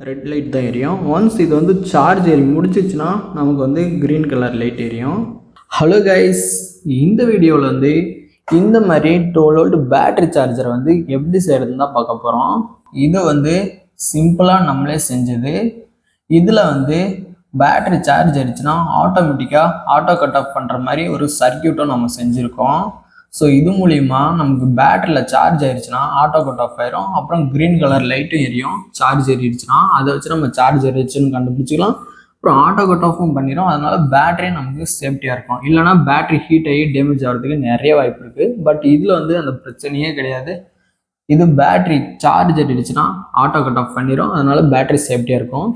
Red light தான் எரியும். Once இது வந்து சார்ஜ் எரி முடிச்சிச்சுன்னா நமக்கு வந்து க்ரீன் கலர் லைட் எரியும். ஹலோ கைஸ் இந்த வீடியோவில் வந்து இந்த மாதிரி டுவெல் வோல்ட் பேட்ரி சார்ஜரை வந்து எப்படி செய்கிறதுன்னு தான் பார்க்க போகிறோம் இது வந்து சிம்பிளாக நம்மளே செஞ்சது. இதில் வந்து பேட்ரி சார்ஜ் ஆயிடுச்சுன்னா ஆட்டோமேட்டிக்காக ஆட்டோ கட் ஆஃப் பண்ணுற மாதிரி ஒரு சர்க்கியூட்டும் நம்ம செஞ்சுருக்கோம். ஸோ இது மூலிமா நமக்கு பேட்டரியில் சார்ஜ் ஆயிடுச்சுன்னா ஆட்டோ கட் ஆஃப் ஆயிரும். அப்புறம் க்ரீன் கலர் லைட்டும் எரியும். சார்ஜ் ஏறிடுச்சுன்னா அதை வச்சு நம்ம சார்ஜ் ஏறிடுச்சுன்னு கண்டுபிடிச்சிக்கலாம். அப்புறம் ஆட்டோ கட் ஆஃபும் பண்ணிடும் அதனால பேட்டரி நமக்கு சேஃப்டியாக இருக்கும். இல்லைனா பேட்டரி ஹீட் ஆகி டேமேஜ் ஆகிறதுக்கு நிறைய வாய்ப்பு இருக்குது பட் இதில் வந்து அந்த பிரச்சனையே கிடையாது. இது பேட்டரி சார்ஜ் ஏறிடுச்சுன்னா ஆட்டோ கட் ஆஃப் பண்ணிடும் அதனால பேட்டரி சேஃப்டியாக இருக்கும்.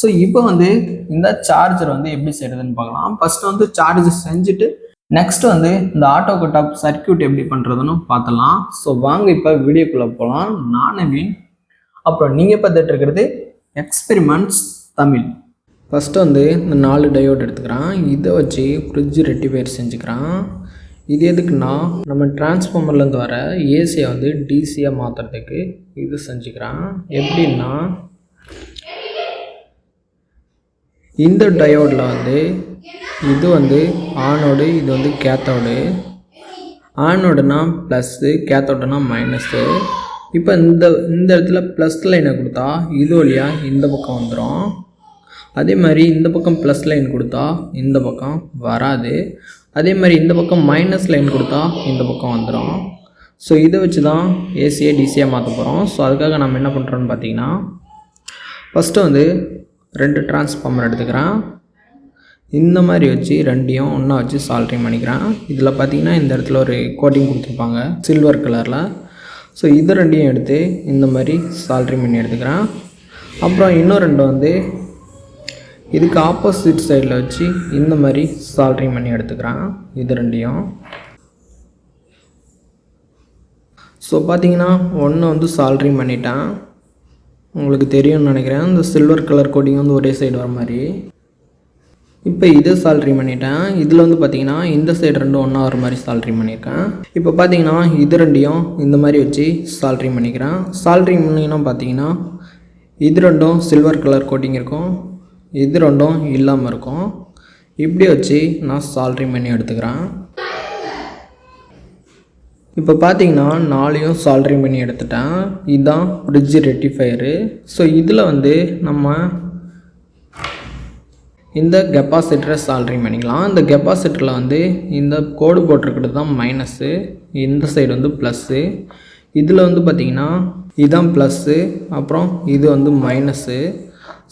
ஸோ இப்போ வந்து இந்த சார்ஜர் வந்து எப்படி செய்யறதுன்னு பார்க்கலாம். ஃபஸ்ட்டு வந்து சார்ஜ் செஞ்சுட்டு நெக்ஸ்ட் வந்து இந்த ஆட்டோ கட் ஆஃப் சர்க்கியூட் எப்படி பண்ணுறதுன்னு பார்த்தலாம் ஸோ வாங்க இப்போ வீடியோக்குள்ளே போகலாம் நான் அப்புறம் நீங்கள் பார்த்துட்டு இருக்கிறது எக்ஸ்பெரிமெண்ட்ஸ் தமிழ். ஃபஸ்ட்டு வந்து இந்த நாலு டயோட் எடுத்துக்கிறான். இதை வச்சு ஃப்ரிட்ஜ் ரெட்டிஃபையர் செஞ்சுக்கிறான். இது எதுக்குன்னா நம்ம டிரான்ஸ்ஃபார்மர்லேருந்து வர ஏசியை வந்து டிசியாக மாற்றுறதுக்கு இது செஞ்சுக்கிறான். எப்படின்னா இந்த டயோடில் வந்து இது வந்து ஆனோடு இது வந்து கேத்தோடு. ஆனோடுனா ப்ளஸ்ஸு கேத்தோடுனா மைனஸ்ஸு இப்போ இந்த இந்த இடத்துல ப்ளஸ் லைனை கொடுத்தா இது வழியாக இந்த பக்கம் வந்துடும் அதே மாதிரி இந்த பக்கம் ப்ளஸ் லைன் கொடுத்தா இந்த பக்கம் வராது. அதே மாதிரி இந்த பக்கம் மைனஸ் லைன் கொடுத்தா இந்த பக்கம் வந்துடும் ஸோ இதை வச்சு தான் ஏசியை டிசியாக மாற்ற போகிறோம் ஸோ அதுக்காக நம்ம என்ன பண்ணுறோன்னு பார்த்தீங்கன்னா ஃபஸ்ட்டு வந்து ரெண்டு டிரான்ஸ்ஃபார்மர் எடுத்துக்கிறான். இந்த மாதிரி வச்சு ரெண்டையும் ஒன்றா வச்சு சால்ட்ரிங் பண்ணிக்கிறான். இதில் பார்த்தீங்கன்னா இந்த இடத்துல ஒரு கோட்டிங் கொடுத்துருப்பாங்க சில்வர் கலரில் ஸோ இது ரெண்டையும் எடுத்து இந்த மாதிரி சால்ட்ரிங் பண்ணி எடுத்துக்கிறான். அப்புறம் இன்னும் ரெண்டு வந்து இதுக்கு ஆப்போசிட் சைடில் வச்சு இந்த மாதிரி சால்ட்ரிங் பண்ணி எடுத்துக்கிறான். இது ரெண்டையும். ஸோ பார்த்தீங்கன்னா ஒன்று வந்து சால்ட்ரிங் பண்ணிட்டான். உங்களுக்கு தெரியும்னு நினைக்கிறேன். இந்த சில்வர் கலர் கோட்டிங் வந்து ஒரே சைடு வர மாதிரி. இப்போ இதை சால்ட்ரி பண்ணிட்டேன். இதில் வந்து பார்த்தீங்கன்னா இந்த சைடு ரெண்டும் ஒன்றா வர மாதிரி சால்ட்ரி பண்ணியிருக்கேன். இப்போ பார்த்தீங்கன்னா இது ரெண்டையும் இந்த மாதிரி வச்சு சால்ட்ரி பண்ணிக்கிறேன். சால்ட்ரி பண்ணிங்கன்னா பார்த்தீங்கன்னா இது ரெண்டும் சில்வர் கலர் கோட்டிங் இருக்கும். இது ரெண்டும் இல்லாமல் இருக்கும். இப்படி வச்சு நான் சால்ட்ரி பண்ணி எடுத்துக்கிறேன். இப்போ பார்த்தீங்கன்னா நாளையும் சால்ட்ரிங் பண்ணி எடுத்துட்டேன். இதுதான் ஃப்ரிட்ஜ் ரெட்டிஃபையரு ஸோ இதில் வந்து நம்ம இந்த கெப்பாசிட்டரை சால்ட்ரிங் பண்ணிக்கலாம். இந்த கெப்பாசிட்டரில் வந்து இந்த கோடு போட்டிருக்கிறது தான் மைனஸு இந்த சைடு வந்து ப்ளஸ்ஸு இதில் வந்து பார்த்திங்கன்னா இதுதான் ப்ளஸ்ஸு அப்புறம் இது வந்து மைனஸு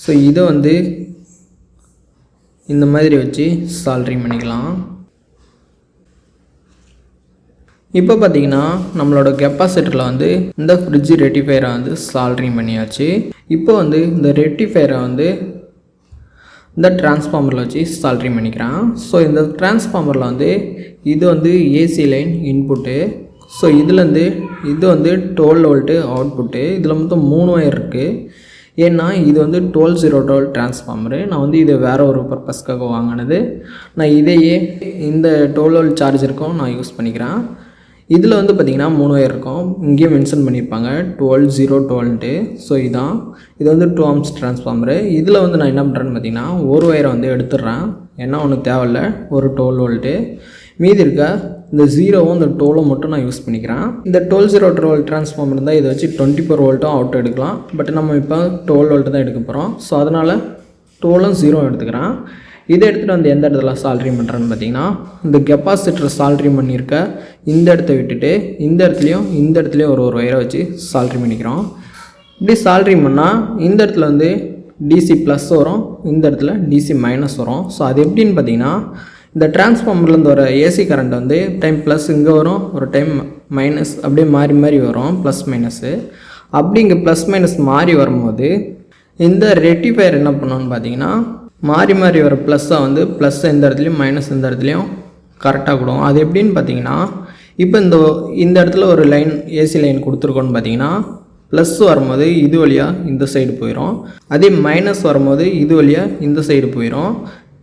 ஸோ இதை வந்து இந்த மாதிரி வச்சு சால்ட்ரிங் பண்ணிக்கலாம். இப்போ பார்த்தீங்கன்னா நம்மளோட கெப்பாசிட்டரில் வந்து இந்த ஃப்ரிட்ஜ் ரெட்டிஃபையரை வந்து சால்ட்ரிங் பண்ணியாச்சு. இப்போ வந்து இந்த ரெட்டிஃபையரை வந்து இந்த டிரான்ஸ்ஃபார்மரில் வச்சு சால்ட்ரிங் பண்ணிக்கிறான். ஸோ இந்த டிரான்ஸ்ஃபார்மரில் வந்து இது வந்து ஏசி லைன் இன்புட்டு ஸோ இதுலேருந்து இது வந்து டுவெல் வோல்ட்டு அவுட்புட்டு இதில் மொத்தம் மூணு ஒயர் இருக்குது ஏன்னா இது வந்து டுவெல் ஜீரோ டுவெல் டிரான்ஸ்ஃபார்மரு நான் வந்து இது வேறு ஒரு பர்பஸ்க்காக வாங்கினது. நான் இதையே இந்த டுவெல் வோல்ட் சார்ஜருக்கும் நான் யூஸ் பண்ணிக்கிறேன். இதில் வந்து பார்த்திங்கன்னா மூணு ஒயர் இருக்கும். இங்கேயே மென்ஷன் பண்ணியிருப்பாங்க. டுவெல் ஜீரோ டுவெல்ட்டு ஸோ இதான். இது வந்து டூ ஆம்ஸ் ட்ரான்ஸ்ஃபார்மரு இதில் வந்து நான் என்ன பண்ணுறேன்னு பார்த்தீங்கன்னா ஒரு ஒயரை வந்து எடுத்துடுறேன். ஏன்னா ஒன்று தேவையில்ல. ஒரு டுவெல் வோல்ட்டு மீதி இருக்க இந்த ஜீரோவும் இந்த டோலும் மட்டும் நான் யூஸ் பண்ணிக்கிறேன். இந்த டுவெல் ஜீரோ டுவெல் ட்ரான்ஸ்ஃபார்ம் இருந்தால் இதை வச்சு டுவெண்ட்டி ஃபோர் வோல்ட்டும் அவுட் எடுக்கலாம். பட் நம்ம இப்போ டுவெல் வோல்ட்டு தான் எடுக்க போகிறோம் ஸோ அதனால் டோலும் ஜீரோ எடுத்துக்கிறேன். இதை எடுத்துகிட்டு வந்து எந்த இடத்துல சால்ட்ரி பண்ணுறேன்னு பார்த்தீங்கன்னா இந்த கெப்பாசிட்டர் சால்ட்ரி பண்ணியிருக்க இந்த இடத்த விட்டுட்டு இந்த இடத்துலையும் இந்த இடத்துலையும் ஒரு ஒரு ஒயரை வச்சு சால்ட்ரி பண்ணிக்கிறோம். இப்படி சால்ட்ரி பண்ணால் இந்த இடத்துல வந்து டிசி ப்ளஸ் வரும் இந்த இடத்துல டிசி மைனஸ் வரும். ஸோ அது எப்படின்னு பார்த்தீங்கன்னா இந்த டிரான்ஸ்ஃபார்மர்லேருந்து வர ஏசி கரண்ட் வந்து டைம் ப்ளஸ் இங்கே வரும் ஒரு டைம் மைனஸ் அப்படியே மாறி மாறி வரும் ப்ளஸ் மைனஸு அப்படி இங்கே ப்ளஸ் மைனஸ் மாறி வரும்போது இந்த ரெட்டிஃபையர் என்ன பண்ணோன்னு பார்த்தீங்கன்னா மாறி மாறி வர ப்ளஸ்ஸை வந்து ப்ளஸ் எந்த இடத்துலையும் மைனஸ் எந்த இடத்துலையும் கரெக்டாக கொடுக்கும் அது எப்படின்னு பார்த்தீங்கன்னா இப்போ இந்த இந்த இடத்துல ஒரு லைன் ஏசி லைன் கொடுத்துருக்கோன்னு பார்த்தீங்கன்னா ப்ளஸ் வரும்போது இது வழியாக இந்த சைடு போயிடும் அதே மைனஸ் வரும்போது இது வழியாக இந்த சைடு போயிடும்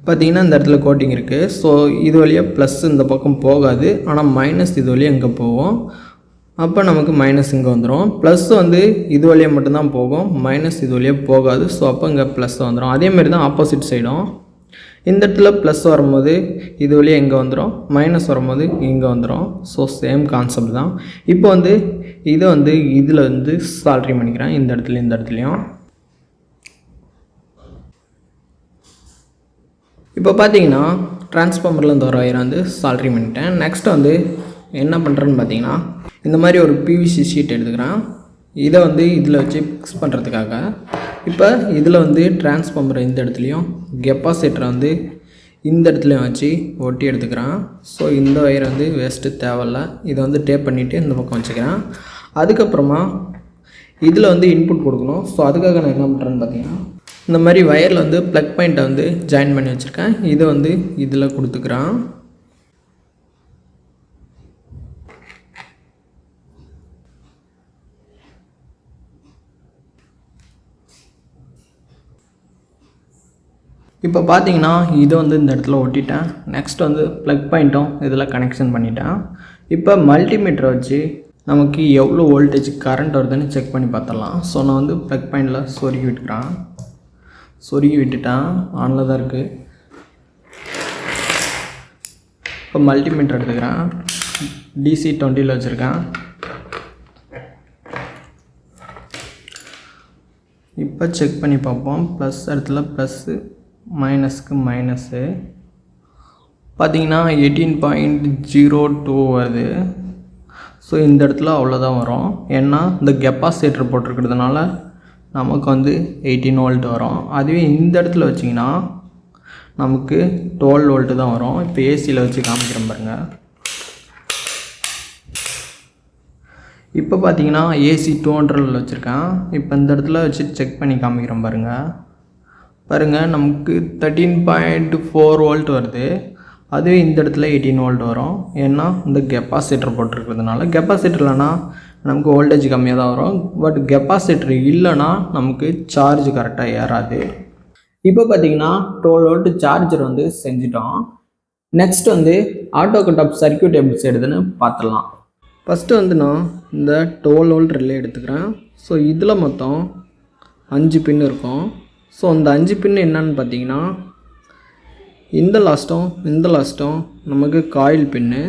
பார்த்தீங்கன்னா இந்த இடத்துல கோட்டிங் இருக்குது ஸோ இது வழியாக ப்ளஸ் இந்த பக்கம் போகாது. ஆனால் மைனஸ் இது வழியாக இங்கே போகும். அப்போ நமக்கு மைனஸ் இங்கே வந்துடும் ப்ளஸ் வந்து இது வழியாக மட்டும்தான் போகும். மைனஸ் இது வழியாக போகாது. ஸோ அப்போ இங்கே ப்ளஸ் வந்துடும் அதேமாரி தான் ஆப்போசிட் சைடும் இந்த இடத்துல ப்ளஸ் வரும்போது இது வழியாக இங்கே வந்துடும் மைனஸ் வரும்போது இங்கே வந்துடும் ஸோ சேம் கான்செப்ட் தான். இப்போ வந்து இதை வந்து இதில் வந்து சால்ட்ரி பண்ணிக்கிறேன். இந்த இடத்துல இந்த இடத்துலையும். இப்போ பார்த்தீங்கன்னா டிரான்ஸ்ஃபார்மரில் இந்த ஒரு ஒயரை வந்து சால்ட்ரி பண்ணிட்டேன். நெக்ஸ்ட் வந்து என்ன பண்ணுறேன்னு பார்த்தீங்கன்னா இந்த மாதிரி ஒரு பிவிசி ஷீட் எடுத்துக்கிறேன். இதை வந்து இதில் வச்சு ஃபிக்ஸ் பண்ணுறதுக்காக இப்போ இதில் வந்து டிரான்ஸ்ஃபார்மர் இந்த இடத்துலையும் கெப்பாசிட்டரை வந்து இந்த இடத்துலையும் வச்சு ஒட்டி எடுத்துக்கிறேன். ஸோ இந்த ஒயர் வந்து வேஸ்ட்டு தேவையில்ல. இதை வந்து டேப் பண்ணிவிட்டு இந்த பக்கம் வச்சுக்கிறேன். அதுக்கப்புறமா இதில் வந்து இன்புட் கொடுக்கணும். ஸோ அதுக்காக நான் என்ன பண்ணுறேன்னு பார்த்தீங்கன்னா இந்த மாதிரி ஒயரில் வந்து ப்ளக் பாயிண்ட்டை வந்து ஜாயின் பண்ணி வச்சுருக்கேன். இதை வந்து இதில் கொடுத்துக்கிறேன். இப்போ பார்த்தீங்கன்னா இதை வந்து இந்த இடத்துல ஒட்டிட்டேன். நெக்ஸ்ட் வந்து ப்ளக் பாயிண்ட்டும் இதில் கனெக்ஷன் பண்ணிட்டேன். இப்போ மல்டிமீட்டரை வச்சு நமக்கு எவ்வளோ வோல்டேஜ் கரண்ட் வருதுன்னு செக் பண்ணி பார்த்துடலாம். ஸோ நான் வந்து ப்ளக் பாயிண்டில் சொருகி விட்டுக்கிறேன். சொருகி விட்டுட்டேன். ஆனில் தான் இருக்குது இப்போ மல்டிமீட்டர் எடுத்துக்கிறேன். டிசி டுவெண்ட்டியில் வச்சுருக்கேன். இப்போ செக் பண்ணி பார்ப்போம். ப்ளஸ் இடத்துல ப்ளஸ்ஸு மைனஸ்க்கு மைனஸ்ஸு பார்த்தீங்கன்னா எயிட்டீன் பாயிண்ட் ஜீரோ டூ வருது. ஸோ இந்த இடத்துல அவ்வளோதான் வரும். ஏன்னா இந்த கெப்பாசிட்டர் போட்டிருக்கிறதுனால நமக்கு வந்து எயிட்டீன் வோல்ட் வரும். அதுவே இந்த இடத்துல வச்சிங்கன்னா நமக்கு டுவெல் வோல்ட்டு தான் வரும். இப்போ ஏசியில் வச்சு காமிக்கிறேன் பாருங்கள் இப்போ பார்த்தீங்கன்னா ஏசி டூ ஹண்ட்ரடில் வச்சுருக்கேன். இப்போ இந்த இடத்துல வச்சு செக் பண்ணி காமிக்கிறேன் பாருங்கள் பாருங்கள் நமக்கு தேர்ட்டீன் பாயிண்ட் ஃபோர் வோல்ட் வருது. அதுவே இந்த இடத்துல எயிட்டீன் வோல்ட் வரும். ஏன்னா இந்த கெப்பாசிட்டர் போட்டிருக்கிறதுனால. கெப்பாசிட்டர் இல்லைன்னா நமக்கு வோல்டேஜ் கம்மியாக தான் வரும். பட் கெப்பாசிட்டர் இல்லைன்னா நமக்கு சார்ஜ் கரெக்டாக ஏறாது. இப்போ பார்த்தீங்கன்னா டுவெல் வோல்ட் சார்ஜர் வந்து செஞ்சிட்டோம். நெக்ஸ்ட் வந்து ஆட்டோ கட் ஆஃப் சர்க்கியூட் எப்படி செய்யுதுன்னு பார்த்துடலாம். ஃபஸ்ட்டு வந்து நான் இந்த டுவெல் வோல்ட் ரிலே எடுத்துக்கிறேன். ஸோ இதில் மொத்தம் அஞ்சு பின் இருக்கும். ஸோ அந்த அஞ்சு பின் என்னன்னு பார்த்தீங்கன்னா இந்த லாஸ்ட்டும் இந்த லாஸ்ட்டும் நமக்கு காயில் பின்னு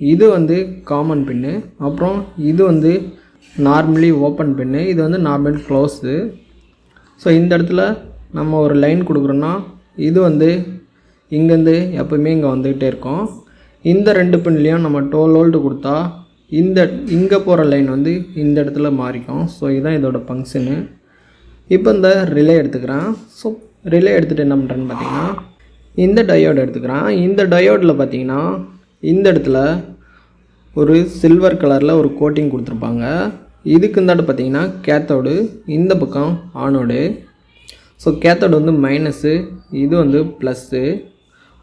இது வந்து காமன் பின்னு அப்புறம் இது வந்து நார்மலி ஓப்பன் பின்னு இது வந்து நார்மல் க்ளோஸு ஸோ இந்த இடத்துல நம்ம ஒரு லைன் கொடுக்குறோன்னா இது வந்து இங்கேருந்து எப்போவுமே இங்கே வந்துக்கிட்டே இருக்கும். இந்த ரெண்டு பின்லேயும் நம்ம டோல் ஓல்டு கொடுத்தா இந்த இங்கே போகிற லைன் வந்து இந்த இடத்துல மாறிக்கும். ஸோ இதுதான் இதோட ஃபங்க்ஷனு இப்போ இந்த ரிலே எடுத்துக்கிறேன். ஸோ ரிலே எடுத்துகிட்டு என்ன பண்ணுறேன்னு பார்த்தீங்கன்னா இந்த டயோடு எடுத்துக்கிறேன். இந்த டயோடில் பார்த்தீங்கன்னா இந்த இடத்துல ஒரு சில்வர் கலரில் ஒரு கோட்டிங் கொடுத்துருப்பாங்க. இதுக்கு இந்தாட்டு பார்த்தீங்கன்னா கேத்தோடு இந்த பக்கம் ஆனோடு ஸோ கேத்தோடு வந்து மைனஸு இது வந்து ப்ளஸ்ஸு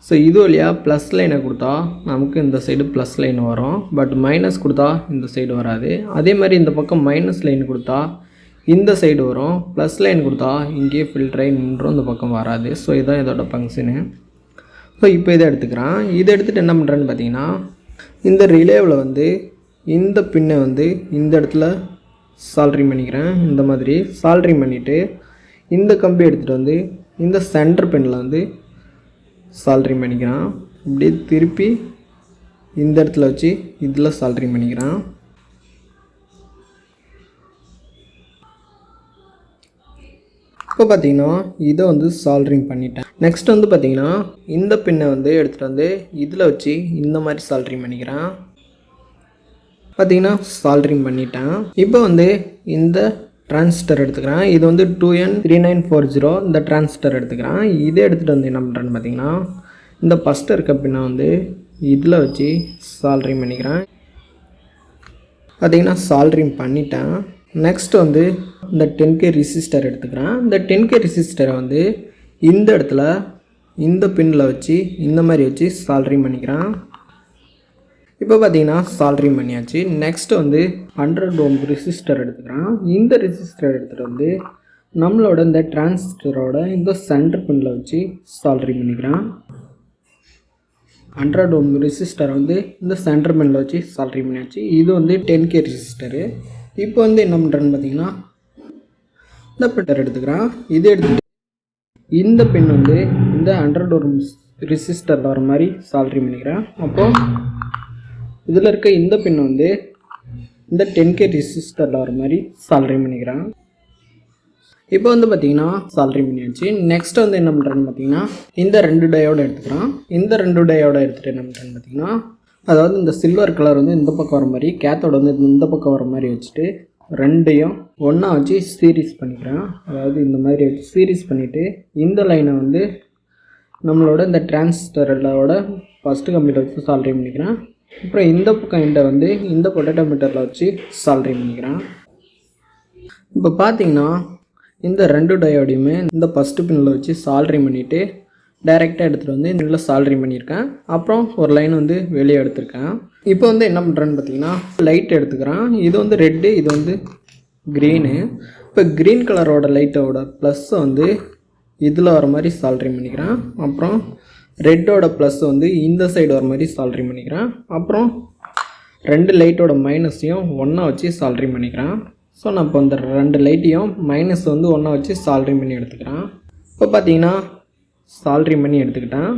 ஸோ இது வழியாக ப்ளஸ் லைனை கொடுத்தா நமக்கு இந்த சைடு ப்ளஸ் லைன் வரும். பட் மைனஸ் கொடுத்தா இந்த சைடு வராது. அதே மாதிரி இந்த பக்கம் மைனஸ் லைன் கொடுத்தா இந்த சைடு வரும். ப்ளஸ் லைன் கொடுத்தா இங்கேயே ஃபில்டரை நின்றும் இந்த பக்கம் வராது. ஸோ இதுதான் இதோட ஃபங்க்ஷனு ஸோ இப்போ இதை எடுத்துக்கிறேன். இதை எடுத்துகிட்டு என்ன பண்ணுறேன்னு பார்த்தீங்கன்னா இந்த ரிலேவில் வந்து இந்த பின்னை வந்து இந்த இடத்துல சால்ட்ரிங் பண்ணிக்கிறேன். இந்த மாதிரி சால்ட்ரிங் பண்ணிவிட்டு இந்த கம்பி எடுத்துகிட்டு வந்து இந்த சென்டர் பின்னில் வந்து சால்ட்ரிங் பண்ணிக்கிறேன். இப்படியே திருப்பி இந்த இடத்துல வச்சு இதில் சால்ட்ரிங் பண்ணிக்கிறேன். இப்போ பார்த்தீங்கன்னா இதை வந்து சால்ட்ரிங் பண்ணிட்டேன். நெக்ஸ்ட் வந்து பார்த்தீங்கன்னா இந்த பின்னை வந்து எடுத்துகிட்டு வந்து இதில் வச்சு இந்த மாதிரி சால்ட்ரிங் பண்ணிக்கிறேன். பார்த்தீங்கன்னா சால்ட்ரிங் பண்ணிட்டேன். இப்போ வந்து இந்த டிரான்ஸ்டர் எடுத்துக்கிறேன். இது வந்து two N three nine four zero இந்த டிரான்ஸ்டர் எடுத்துக்கிறேன். இதை எடுத்துகிட்டு வந்து என்ன பண்ணுறேன்னு பார்த்தீங்கன்னா இந்த ஃபஸ்ட்டு இருக்க பின்னை வந்து இதில் வச்சு சால்ட்ரிங் பண்ணிக்கிறேன். பார்த்தீங்கன்னா சால்ட்ரிங் பண்ணிட்டேன். நெக்ஸ்ட் வந்து இந்த டென் கே ரிசிஸ்டர் எடுத்துக்கிறேன். இந்த டென் கே ரிசிஸ்டரை வந்து இந்த இடத்துல இந்த பின்னில் வச்சு இந்த மாதிரி வச்சு சால்ரிங் பண்ணிக்கிறேன். இப்போ பார்த்தீங்கன்னா சால்ரிங் பண்ணியாச்சு. நெக்ஸ்ட் வந்து ஹண்ட்ரட் ஓம் ரிசிஸ்டர் எடுத்துக்கிறேன். இந்த ரிசிஸ்டர் எடுத்துகிட்டு வந்து நம்மளோட இந்த டிரான்சிஸ்டரோட இந்த சென்டர் பின்னில் வச்சு சால்ரிங் பண்ணிக்கிறேன். ஹண்ட்ரட் ஓம் ரெசிஸ்டரை வந்து இந்த சென்டர் பின்னில் வச்சு சால்ரிங் பண்ணியாச்சு. இது வந்து டென் கே ரிசிஸ்டரு இப்போ வந்து என்ன பண்ணுறேன்னு பார்த்தீங்கன்னா இந்த பெட்டர் எடுத்துக்கிறான். இது எடுத்துகிட்டு இந்த பெண் வந்து இந்த ஹண்ட்ரட் ஒரு ரிசிஸ்டரில் வர மாதிரி சால்ரி பண்ணிக்கிறேன். அப்போது இதில் இருக்க இந்த பெண் வந்து இந்த டென் கே ரிசிஸ்டரில் வர மாதிரி சால்ரி பண்ணிக்கிறேன். இப்போ வந்து பார்த்தீங்கன்னா சால்ரி பண்ணியாச்சு. நெக்ஸ்ட் வந்து என்ன பண்ணுறேன்னு பார்த்தீங்கன்னா இந்த ரெண்டு டயோட எடுத்துக்கிறான். இந்த ரெண்டு டயோட எடுத்துகிட்டு என்ன பண்ணுறேன்னு பார்த்தீங்கன்னா அதாவது இந்த சில்வர் கலர் வந்து இந்த பக்கம் வர மாதிரி கேத்தோட வந்து இந்த பக்கம் வர மாதிரி வச்சுட்டு ரெண்டையும் ஒன்றா வச்சு சீரீஸ் பண்ணிக்கிறேன். அதாவது இந்த மாதிரி வச்சு சீரீஸ் பண்ணிவிட்டு இந்த லைனை வந்து நம்மளோட இந்த டிரான்ஸ்டரோட ஃபஸ்ட்டு கம்ப்யூட்டர் வச்சு சால்ட்ரி பண்ணிக்கிறேன். அப்புறம் இந்த பக்கம் எண்டை வந்து இந்த பொட்டேட்டோ மீட்டரில் வச்சு சால்ட்ரி பண்ணிக்கிறேன். இப்போ பார்த்தீங்கன்னா இந்த ரெண்டு டயோடையுமே இந்த ஃபஸ்ட்டு பின்னில் வச்சு சால்ட்ரி பண்ணிவிட்டு டைரெக்டாக எடுத்துகிட்டு வந்து இதில் சால்ரிங் பண்ணியிருக்கேன். அப்புறம் ஒரு லைன் வந்து வெளியே எடுத்திருக்கேன். இப்போ வந்து என்ன பண்ணுறேன்னு பார்த்தீங்கன்னா லைட் எடுத்துக்கிறேன். இது வந்து ரெட்டு இது வந்து க்ரீனு இப்போ க்ரீன் கலரோட லைட்டோட ப்ளஸ்ஸை வந்து இதில் வர மாதிரி சால்ட்ரி பண்ணிக்கிறேன். அப்புறம் ரெட்டோட ப்ளஸ் வந்து இந்த சைடு வர மாதிரி சால்ரிங் பண்ணிக்கிறேன். அப்புறம் ரெண்டு லைட்டோட மைனஸையும் ஒன்றா வச்சு சால்ட்ரி பண்ணிக்கிறேன். ஸோ நான் இப்போ இந்த ரெண்டு லைட்டையும் மைனஸ் வந்து ஒன்றா வச்சு சால்ரி பண்ணி எடுத்துக்கிறேன். இப்போ பார்த்தீங்கன்னா சால்ரி பண்ணி எடுத்துக்கிட்டேன்.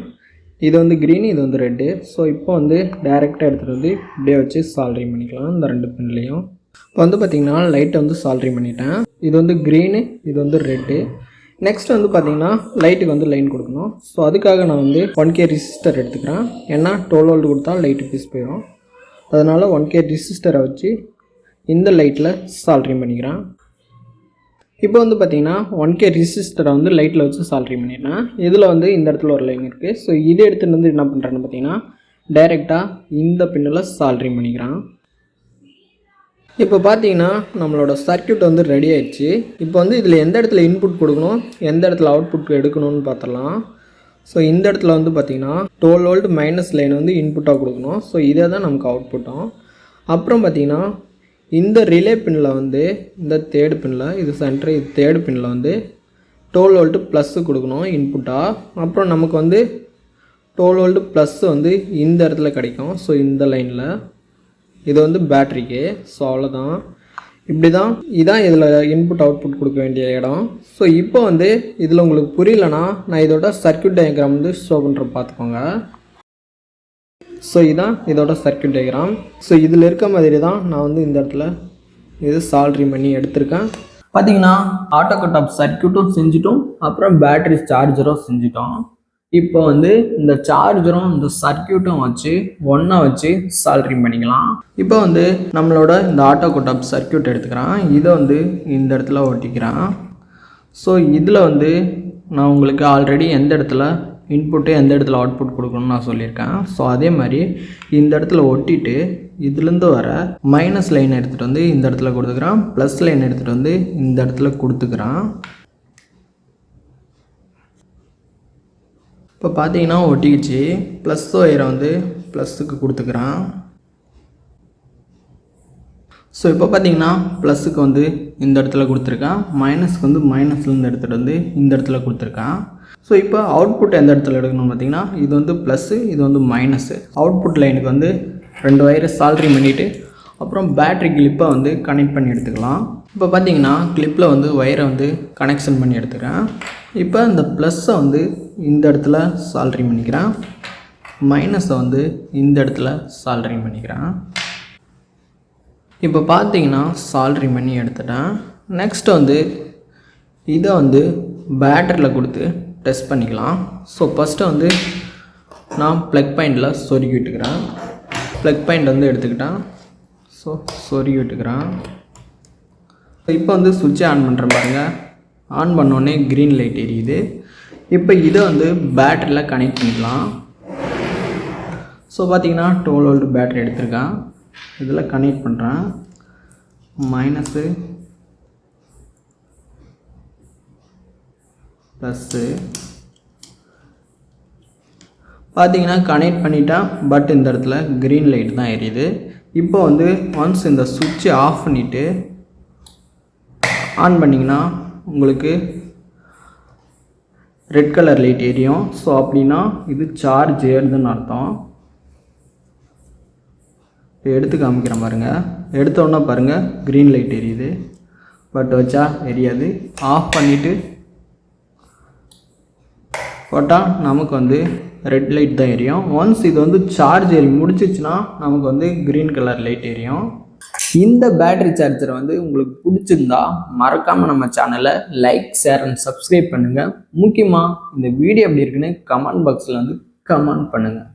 இது வந்து க்ரீன் இது வந்து ரெட்டு ஸோ இப்போ வந்து டைரெக்டாக எடுத்துகிட்டு வந்து இப்படியே வச்சு சால்ட்ரி பண்ணிக்கலாம் இந்த ரெண்டு பின்லேயும் இப்போ வந்து பார்த்திங்கன்னா லைட்டை வந்து சால்ரி பண்ணிட்டேன். இது வந்து க்ரீனு இது வந்து ரெட்டு நெக்ஸ்ட் வந்து பார்த்திங்கன்னா லைட்டுக்கு வந்து லைன் கொடுக்கணும். ஸோ அதுக்காக நான் வந்து ஒன் கே ரிசிஸ்டர் எடுத்துக்கிறேன். ஏன்னா டுவெல் வோல்ட் கொடுத்தா லைட்டு பீஸ் போயிடும் அதனால் ஒன் கே ரிசிஸ்டரை வச்சு இந்த லைட்டில் சால்ட்ரி பண்ணிக்கிறேன். இப்போ வந்து பார்த்தீங்கன்னா ஒன் கே ரிசிஸ்டரை வந்து லைட்டில் வச்சு சால்ரி பண்ணிடுறேன் இதில் வந்து இந்த இடத்துல ஒரு லைன் இருக்குது ஸோ இதை எடுத்துகிட்டு வந்து என்ன பண்ணுறேன்னு பார்த்தீங்கன்னா டைரெக்டாக இந்த பின்னில் சால்ரி பண்ணிக்கிறான். இப்போ பார்த்தீங்கன்னா நம்மளோட சர்க்யூட் வந்து ரெடி ஆயிடுச்சு. இப்போ வந்து இதில் எந்த இடத்துல இன்புட் கொடுக்கணும் எந்த இடத்துல அவுட்புட் எடுக்கணும்னு பார்த்தலாம் ஸோ இந்த இடத்துல வந்து பார்த்தீங்கன்னா டுவெல் வோல்ட் மைனஸ் லைன் வந்து இன்புட்டாக கொடுக்கணும். ஸோ இதை தான் நமக்கு அவுட்புட்டும் அப்புறம் பார்த்திங்கன்னா இந்த ரிலே பின்னில் வந்து இந்த தேர்டு பின்னில் இது சென்டர் இது தேர்டு பின்னில் வந்து டோல் வோல்ட்டு ப்ளஸ்ஸு கொடுக்கணும் இன்புட்டாக அப்புறம் நமக்கு வந்து டோல் வோல்ட்டு ப்ளஸ் வந்து இந்த இடத்துல கிடைக்கும். ஸோ இந்த லைனில் இது வந்து பேட்ரிக்கு ஸோ அவ்வளோதான் இப்படி தான் இதான் இதில் இன்புட் அவுட்புட் கொடுக்க வேண்டிய இடம். ஸோ இப்போ வந்து இதில் உங்களுக்கு புரியலனா நான் இதோட சர்க்யூட் டயக்ராம் வந்து ஷோ பண்ணுற பார்த்துக்கோங்க. ஸோ இதுதான் இதோட சர்க்யூட் டயக்ராம் ஸோ இதில் இருக்க மாதிரி தான் நான் வந்து இந்த இடத்துல இது சால்ட்ரி பண்ணி எடுத்திருக்கேன். பார்த்தீங்கன்னா ஆட்டோ கட் ஆஃப் சர்க்யூட்டும் செஞ்சிட்டோம். அப்புறம் பேட்டரி சார்ஜரும் செஞ்சிட்டோம். இப்போ வந்து இந்த சார்ஜரும் இந்த சர்க்யூட்டும் வச்சு ஒன்றா வச்சு சால்ரி பண்ணிக்கலாம். இப்போ வந்து நம்மளோட இந்த ஆட்டோ கட் ஆஃப் சர்க்யூட் எடுத்துக்கிறேன். இதை வந்து இந்த இடத்துல ஒட்டிக்கிறான். ஸோ இதில் வந்து நான் உங்களுக்கு ஆல்ரெடி எந்த இடத்துல இன்புட்டு எந்த இடத்துல அவுட்புட் கொடுக்கணும்னு நான் சொல்லியிருக்கேன். ஸோ அதே மாதிரி இந்த இடத்துல ஒட்டிட்டு இதுலேருந்து வர மைனஸ் லைன் எடுத்துகிட்டு வந்து இந்த இடத்துல கொடுத்துக்கிறான். ப்ளஸ் லைன் எடுத்துகிட்டு வந்து இந்த இடத்துல கொடுத்துக்கிறான். இப்போ பார்த்தீங்கன்னா ஒட்டிக்கிச்சு. ப்ளஸ் ஒயரை வந்து ப்ளஸ்ஸுக்கு கொடுத்துக்கிறான். ஸோ இப்போ பார்த்தீங்கன்னா ப்ளஸ்ஸுக்கு வந்து இந்த இடத்துல கொடுத்துருக்கான். மைனஸ்க்கு வந்து மைனஸ்லேருந்து எடுத்துகிட்டு வந்து இந்த இடத்துல கொடுத்துருக்கான். ஸோ இப்போ அவுட்புட் எந்த இடத்துல எடுக்கணும்னு பார்த்தீங்கன்னா இது வந்து ப்ளஸ்ஸு இது வந்து மைனஸு அவுட்புட் லைனுக்கு வந்து ரெண்டு வயரை சால்ட்ரி பண்ணிவிட்டு அப்புறம் பேட்ரி கிளிப்பை வந்து கனெக்ட் பண்ணி எடுத்துக்கலாம். இப்போ பார்த்தீங்கன்னா கிளிப்பில் வந்து ஒயரை வந்து கனெக்ஷன் பண்ணி எடுத்துக்கிறேன். இப்போ இந்த ப்ளஸ்ஸை வந்து இந்த இடத்துல சால்ட்ரி பண்ணிக்கிறேன் மைனஸை வந்து இந்த இடத்துல சால்ட்ரி பண்ணிக்கிறேன் இப்போ பார்த்தீங்கன்னா சால்ரி பண்ணி எடுத்துட்டேன். நெக்ஸ்ட் வந்து இதை வந்து பேட்டரியில் கொடுத்து டெஸ்ட் பண்ணிக்கலாம். ஸோ ஃபஸ்ட்டு வந்து நான் ப்ளக் பாயிண்டில் சொருகி விட்டுக்கிறேன். ப்ளக் பாயிண்ட் வந்து எடுத்துக்கிட்டேன். ஸோ சொருகி விட்டுக்கிறேன். இப்போ வந்து சுவிட்சை ஆன் பண்ணுறேன் பாருங்கள் ஆன் பண்ணோடனே க்ரீன் லைட் எரியுது. இப்போ இதை வந்து பேட்டரியில் கனெக்ட் பண்ணிக்கலாம். ஸோ பார்த்தீங்கன்னா டுவெல் ஓல்டு பேட்டரி எடுத்திருக்கேன். இதில் கனெக்ட் பண்ணுறேன் மைனஸு ப்ளஸ்ஸு பார்த்தீங்கன்னா கனெக்ட் பண்ணிட்டேன் பட் இந்த இடத்துல க்ரீன் லைட் தான் எரியுது. இப்போ வந்து ஒன்ஸ் இந்த சுவிட்சை ஆஃப் பண்ணிவிட்டு ஆன் பண்ணிங்கன்னா உங்களுக்கு ரெட் கலர் லைட் எரியும். ஸோ அப்படின்னா இது சார்ஜ் ஏறுதுன்னு அர்த்தம். எடுத்து காமிக்கிறேன் பாருங்கள் எடுத்த உடனே பாருங்கள் க்ரீன் லைட் எரியுது. பட் வச்சா எரியாது. ஆஃப் பண்ணிவிட்டு போட்டால் நமக்கு வந்து ரெட் லைட் தான் எரியும். ஒன்ஸ் இது வந்து சார்ஜ் எரி முடிச்சிச்சுன்னா நமக்கு வந்து க்ரீன் கலர் லைட் எரியும். இந்த பேட்டரி சார்ஜர் வந்து உங்களுக்கு பிடிச்சிருந்தா மறக்காமல் நம்ம சேனலை லைக் ஷேர் அண்ட் சப்ஸ்கிரைப் பண்ணுங்கள் முக்கியமாக இந்த வீடியோ எப்படி இருக்குன்னு கமெண்ட் பாக்ஸில் வந்து கமெண்ட் பண்ணுங்கள்